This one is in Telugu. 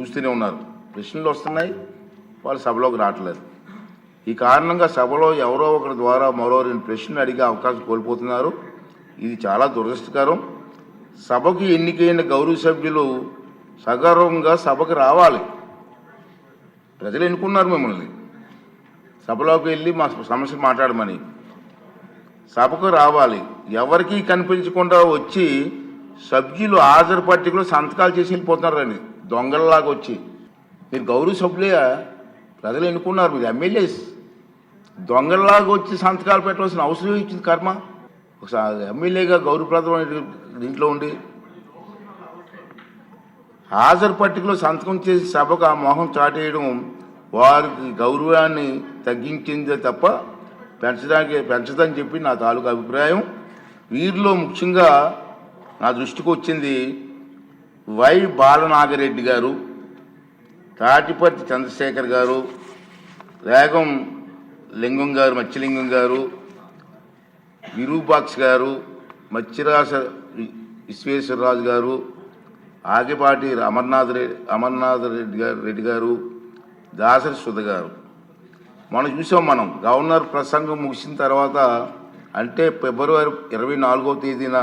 చూస్తూనే ఉన్నారు. ప్రశ్నలు వస్తున్నాయి. వాళ్ళు సభలోకి రావట్లేదు. ఈ కారణంగా సభలో ఎవరో ఒకరి ద్వారా మరో రెండు ప్రశ్నలు అడిగే అవకాశం కోల్పోతున్నారు. ఇది చాలా దురదృష్టకరం. సభకు ఎన్నికైన గౌరవ సభ్యులు సగర్వంగా సభకు రావాలి. ప్రజలు ఎన్నుకున్నారు మిమ్మల్ని. సభలోకి వెళ్ళి మా సమస్య మాట్లాడమని. సభకు రావాలి. ఎవరికీ కనిపించకుండా వచ్చి సభ్యులు హాజరు పట్టికలో సంతకాలు చేసి వెళ్ళిపోతున్నారని. దొంగలలాగా వచ్చి మీరు గౌరవ సభ్యులే ప్రజలు ఎన్నుకున్నారు మీరు ఎమ్మెల్యేస్. దొంగలలాగా వచ్చి సంతకాలు పెట్టవలసిన అవసరం ఇచ్చింది కర్మ. ఒకసారి ఎమ్మెల్యేగా గౌరవప్రదమైన దీంట్లో ఉండి హాజరు పట్టికలో సంతకం చేసి సభకు ఆ మొహం చాటేయడం వారికి గౌరవాన్ని తగ్గించిందే తప్ప పెంచడానికి పెంచదని చెప్పి నా తాలూకు అభిప్రాయం. వీరిలో ముఖ్యంగా నా దృష్టికి వచ్చింది వై బాలనాగరెడ్డి గారు తాటిపర్తి చంద్రశేఖర్ గారు వేగం లింగం గారు మత్స్యలింగం గారు విరూపాక్ష గారు మత్స్యరాస విశ్వేశ్వరరాజు గారు ఆగిపాటి అమర్నాథ్ రెడ్డి అమర్నాథ్ రెడ్డి గారు రెడ్డి గారు దాసరి సుధ గారు. మనం చూసాం మనం గవర్నర్ ప్రసంగం ముగిసిన తర్వాత అంటే ఫిబ్రవరి ఇరవై నాలుగో తేదీన